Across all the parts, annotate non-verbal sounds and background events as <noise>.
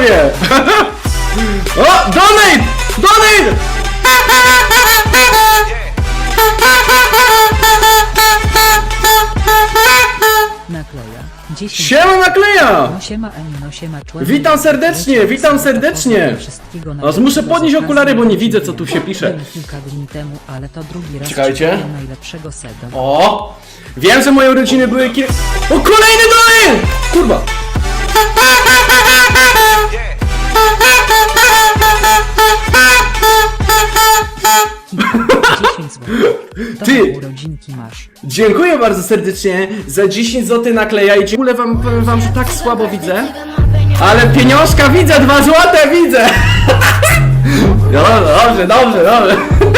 widzowie! O, donate! Donate! Nakleja. 10 Siema nakleja! Siema Emi, siema człowiek. Witam serdecznie, witam serdecznie. Wszystkiego Aż muszę podnieść okulary, bo nie widzę, co tu się pisze. Byli Kilka dni temu, ale to drugi raz Czekajcie. najlepszego. O! Wiem, że moje urodziny były kier... O, kolejny donate! Kurwa! Ty! urodzinki masz. Dziękuję bardzo serdecznie za 10 zł naklejajcie. W ogóle wam powiem wam, że tak słabo widzę. Ale pieniążka widzę, 2 złote widzę! <laughs> Dobrze, dobrze, dobrze, dobrze. <laughs>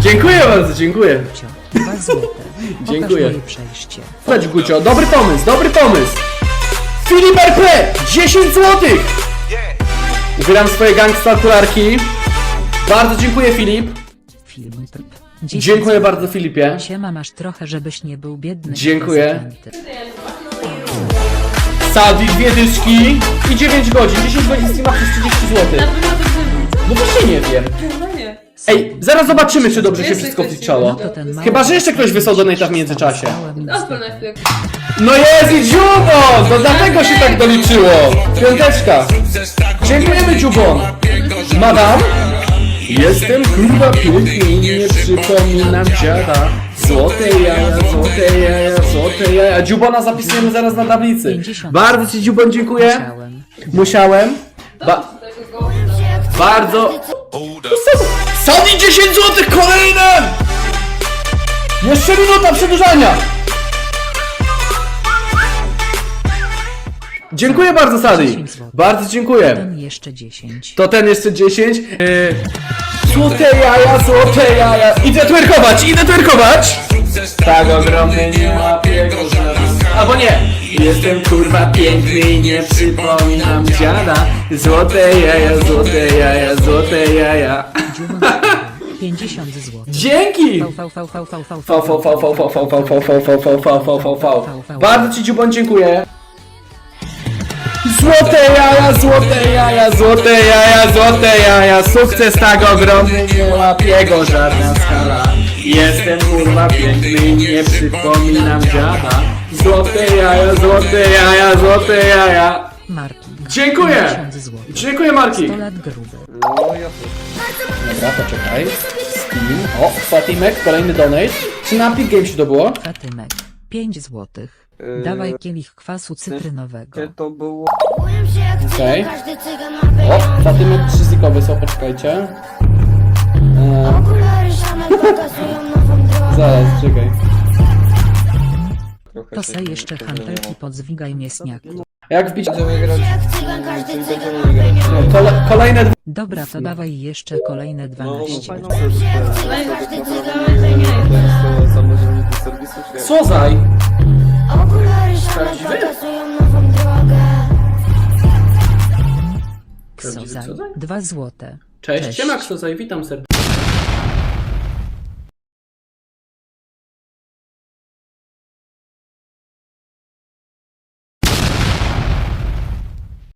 Dziękuję bardzo, dziękuję. 2 złote. <laughs> Pokaż Dziękuję. moje przejście. Chodź Gucio, dobry pomysł, dobry pomysł. Filip RP, 10 zł. Ubieram swoje gangsta okularki. Bardzo dziękuję Filip. Film tryb. 10 Dziękuję bardzo Filipie. Siema masz trochę, żebyś nie był biedny. i Dziękuję. zaklęty. Sadi, dwie dyszki i 9 godzin. 10 godzin streama przez 30 zł. No właśnie nie wiem. Ej, zaraz zobaczymy, czy dobrze się wszystko wliczało. To ten mały- Chyba, że jeszcze ktoś wysłał donate'a w międzyczasie. Na chwilę. No jest i Dziubon! No dlatego się tak doliczyło. Piąteczka. Dziękujemy Dziubon. Madam? Jestem kurwa piękny i nie przypominam dziada. Złote jaja, złote jaja, złote jaja. Dziubona zapisujemy zaraz na tablicy. 50. Bardzo Ci Dziubon dziękuję. Musiałem. Ba bardzo. Sadi 10 zł kolejne! Jeszcze minuta przedłużania! Dziękuję bardzo Sadi. 10 zł. Bardzo dziękuję. Ten jeszcze 10. To ten jeszcze 10. Yy, złote jaja, złote jaja. Idę twerkować, idę twerkować! Tak ogromny nie łapię go żadna- Albo nie! Jestem kurwa piękny i nie przypominam dziada. Złote jaja, złote jaja, złote jaja. Dziuban 50 zł. Dzięki! V, V, V, V, V, V, V, V, V, V, V, V, V, V, V. Bardzo Ci Dziubon dziękuję. Złote jaja, złote jaja, złote jaja, złote jaja. Sukces tak ogromny, nie łapie go żadna skala. Jestem kurwa piękny i nie przypominam dziada. Złote jaja, złote jaja, złote jaja. Marki. Dziękuję! 50 zł. Dziękuję Marki. 100 lat gruby. Dobra, poczekaj. Steam. O, Fatimek, kolejny donate. Czy na Epic Games to było? Fatymek. 5 zł. Dawaj kielich kwasu cytrynowego. To było... Okej. O, za tym pieniądze. są, poczekajcie. E, zaraz, czekaj. To se jeszcze handelki podzwigaj mięsniaku. Jak wbić... Jak grać... Kole, kolejne dwa... Dobra, to dawaj jeszcze kolejne No, 12. Co? Ksozaj. Prawdziwy co? 2 złote. Cześć, Cześć. siema Ksozaj, witam serdecznie.